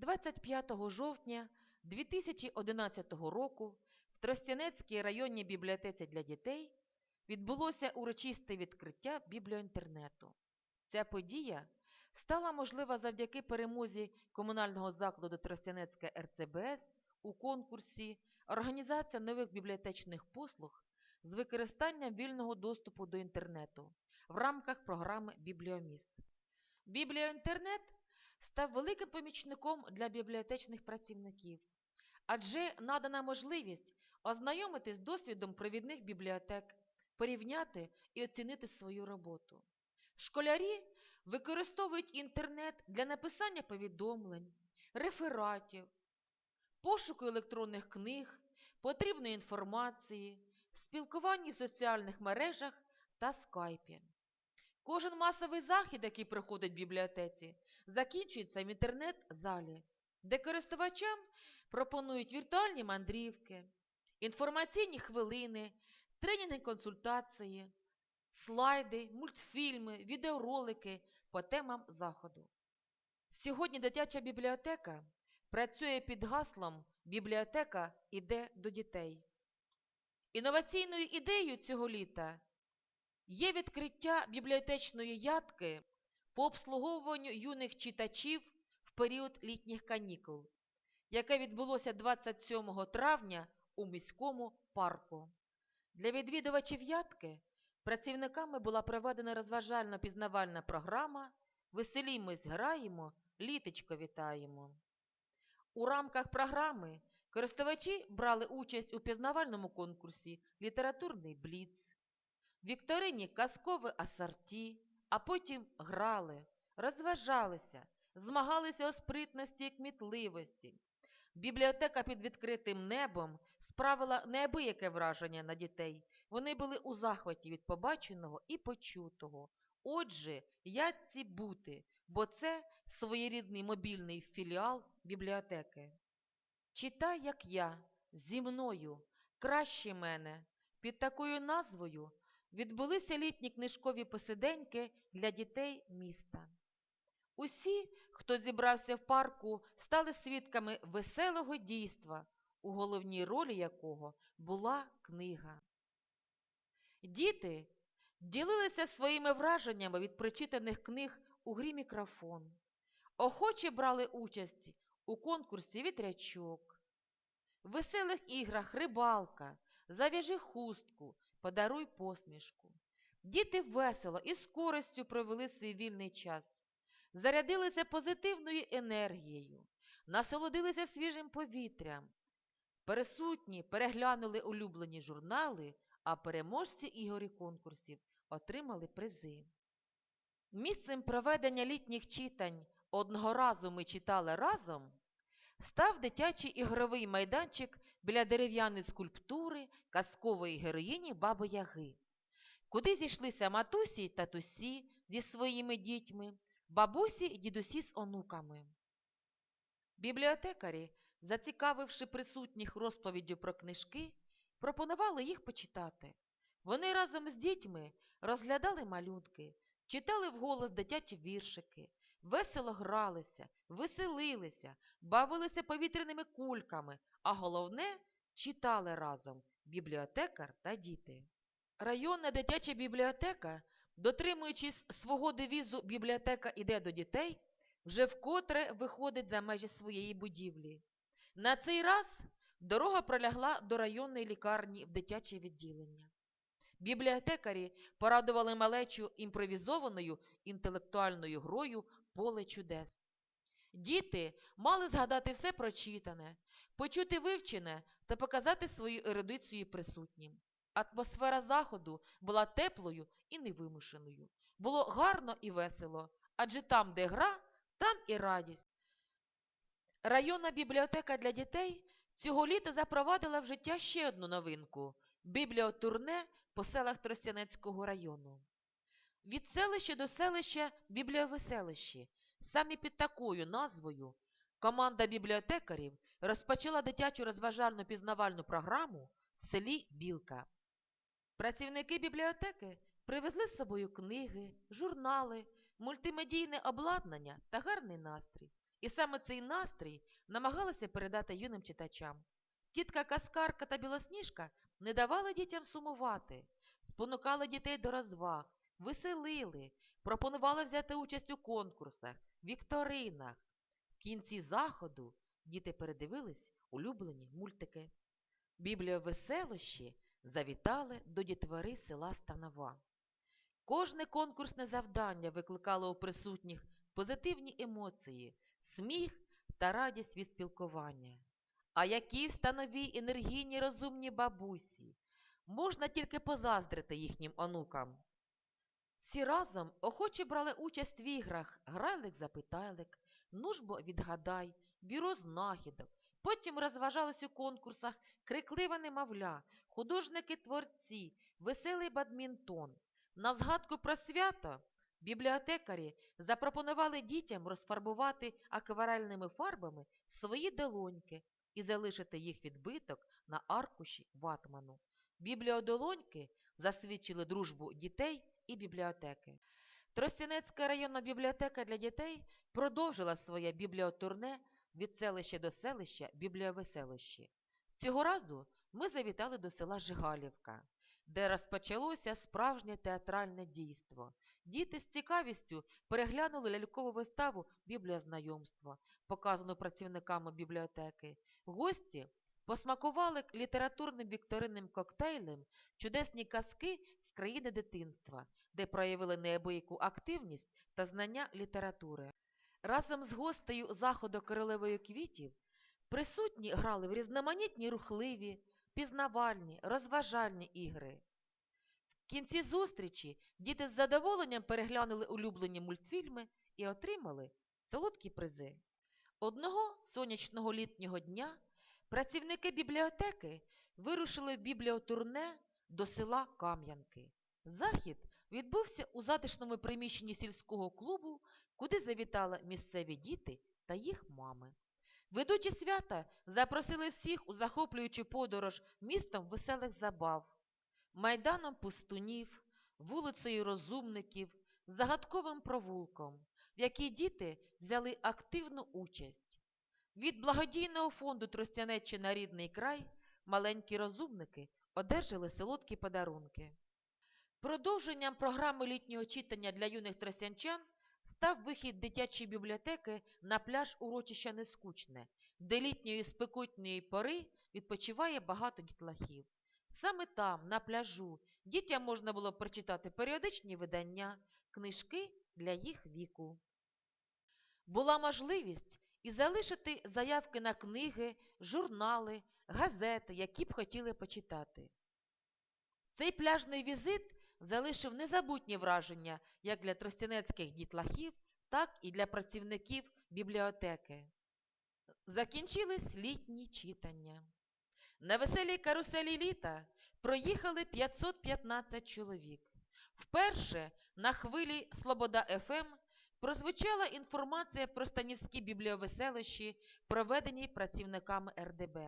25 жовтня 2011 року в Тростянецькій районній бібліотеці для дітей відбулося урочисте відкриття бібліоінтернету. Ця подія стала можлива завдяки перемозі комунального закладу Тростянецьке РЦБС у конкурсі Організація нових бібліотечних послуг з використанням вільного доступу до інтернету в рамках програми Бібліоміст. Бібліоінтернет став великим помічником для бібліотечних працівників, адже надана можливість ознайомитись з досвідом провідних бібліотек, порівняти і оцінити свою роботу. Школярі використовують інтернет для написання повідомлень, рефератів, пошуку електронних книг, потрібної інформації, спілкування в соціальних мережах та скайпі. Кожен масовий захід, який проходить в бібліотеці, закінчується в інтернет-залі, де користувачам пропонують віртуальні мандрівки, інформаційні хвилини, тренінги консультації, слайди, мультфільми, відеоролики по темам заходу. Сьогодні дитяча бібліотека працює під гаслом Бібліотека іде до дітей. Інноваційною ідеєю цього літа є відкриття бібліотечної ядки по обслуговуванню юних читачів в період літніх канікул, яке відбулося 27 травня у міському парку. Для відвідувачів ядки працівниками була проведена розважально-пізнавальна програма Веселімось, граємо, літочко вітаємо. У рамках програми користувачі брали участь у пізнавальному конкурсі Літературний бліц, вікторині казкове асорті, а потім грали, розважалися, змагалися у спритності і кмітливості. Бібліотека під відкритим небом справила неабияке враження на дітей. Вони були у захваті від побаченого і почутого. Отже, ядці бути, бо це своєрідний мобільний філіал бібліотеки. Читай, як я, зі мною, краще мене. Під такою назвою відбулися літні книжкові посиденьки для дітей міста. Усі, хто зібрався в парку, стали свідками веселого дійства, у головній ролі якого була книга. Діти ділилися своїми враженнями від прочитаних книг у грі мікрофон. Охоче брали участь у конкурсі вітрячок, веселих іграх рибалка, зав'яжи хустку, подаруй посмішку. Діти весело і з користю провели свій вільний час, зарядилися позитивною енергією, насолодилися свіжим повітрям. Пересутні переглянули улюблені журнали, а переможці ігор і конкурсів отримали призи. Місцем проведення літніх читань одного разу ми читали разом став дитячий ігровий майданчик біля дерев'яної скульптури казкової героїні Баби Яги, куди зійшлися матусі й татусі зі своїми дітьми, бабусі й дідусі з онуками. Бібліотекарі, зацікавивши присутніх розповіддю про книжки, пропонували їх почитати. Вони разом з дітьми розглядали малюнки, читали вголос дитячі віршики, весело гралися, веселилися, бавилися повітряними кульками, а головне читали разом бібліотекар та діти. Районна дитяча бібліотека, дотримуючись свого девізу Бібліотека іде до дітей, вже вкотре виходить за межі своєї будівлі. На цей раз дорога пролягла до районної лікарні в дитяче відділення. Бібліотекарі порадували малечу імпровізованою інтелектуальною грою поле чудес. Діти мали згадати все прочитане, почути вивчене та показати свою ерудицію присутнім. Атмосфера заходу була теплою і невимушеною. Було гарно і весело, адже там, де гра, там і радість. Районна бібліотека для дітей цього літа запровадила в життя ще одну новинку бібліотурне по селах Тростянецького району. Від селища до селища бібліовеселищі. Саме під такою назвою команда бібліотекарів розпочала дитячу розважальну пізнавальну програму в селі Білка. Працівники бібліотеки привезли з собою книги, журнали, мультимедійне обладнання та гарний настрій. І саме цей настрій намагалися передати юним читачам. Тітка Каскарка та Білосніжка не давали дітям сумувати, спонукали дітей до розваг, веселили, пропонували взяти участь у конкурсах, вікторинах. В кінці заходу діти передивились улюблені мультики. Бібліовеселощі завітали до дітвори села Станова. Кожне конкурсне завдання викликало у присутніх позитивні емоції, сміх та радість від спілкування. А які в станові енергійні розумні бабусі, можна тільки позаздрити їхнім онукам. Всі разом охоче брали участь в іграх грайлик-запитайлик, нужбо відгадай, бюро знахідок. Потім розважались у конкурсах крикливе немовля, художники-творці, веселий бадмінтон. На згадку про свято бібліотекарі запропонували дітям розфарбувати акварельними фарбами свої долоньки і залишити їх відбиток на аркуші ватману. Бібліодолоньки засвідчили дружбу дітей і бібліотеки. Тростянецька районна бібліотека для дітей продовжила своє бібліотурне від селища до селища бібліовеселощі. Цього разу ми завітали до села Жигалівка, де розпочалося справжнє театральне дійство. Діти з цікавістю переглянули лялькову виставу «Бібліознайомство», показану працівниками бібліотеки. Гості посмакували літературним вікторинним коктейлем чудесні казки країни дитинства, де проявили неабияку активність та знання літератури. Разом з гостею заходу королевою квітів присутні грали в різноманітні рухливі, пізнавальні, розважальні ігри. В кінці зустрічі діти з задоволенням переглянули улюблені мультфільми і отримали солодкі призи. Одного сонячного літнього дня працівники бібліотеки вирушили в бібліотурне до села Кам'янки. Захід відбувся у затишному приміщенні сільського клубу, куди завітали місцеві діти та їх мами. Ведучі свята запросили всіх у захоплюючу подорож містом веселих забав, майданом пустунів, вулицею розумників, загадковим провулком, в якій діти взяли активну участь. Від благодійного фонду Тростянеччина рідний край маленькі розумники одержали солодкі подарунки. Продовженням програми літнього читання для юних тростянчан став вихід дитячої бібліотеки на пляж урочища Нескучне, де літньої спекотної пори відпочиває багато дітлахів. Саме там, на пляжу, дітям можна було прочитати періодичні видання, книжки для їх віку. Була можливість і залишити заявки на книги, журнали, газети, які б хотіли почитати. Цей пляжний візит залишив незабутні враження як для тростянецьких дітлахів, так і для працівників бібліотеки. Закінчились літні читання. На веселій каруселі літа проїхали 515 чоловік. Вперше на хвилі Слобода ФМ прозвучала інформація про станівські бібліовеселощі, проведені працівниками РДБ.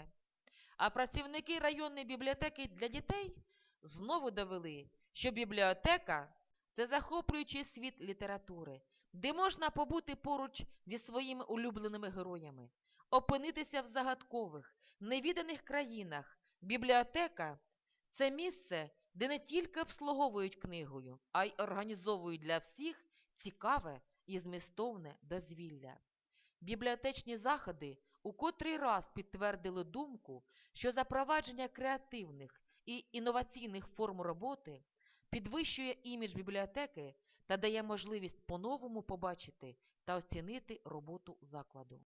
А працівники районної бібліотеки для дітей знову довели, що бібліотека це захоплюючий світ літератури, де можна побути поруч зі своїми улюбленими героями, опинитися в загадкових, невіданих країнах. Бібліотека це місце, де не тільки обслуговують книгою, а й організовують для всіх цікаве і змістовне дозвілля. Бібліотечні заходи у котрий раз підтвердили думку, що запровадження креативних і інноваційних форм роботи підвищує імідж бібліотеки та дає можливість по-новому побачити та оцінити роботу закладу.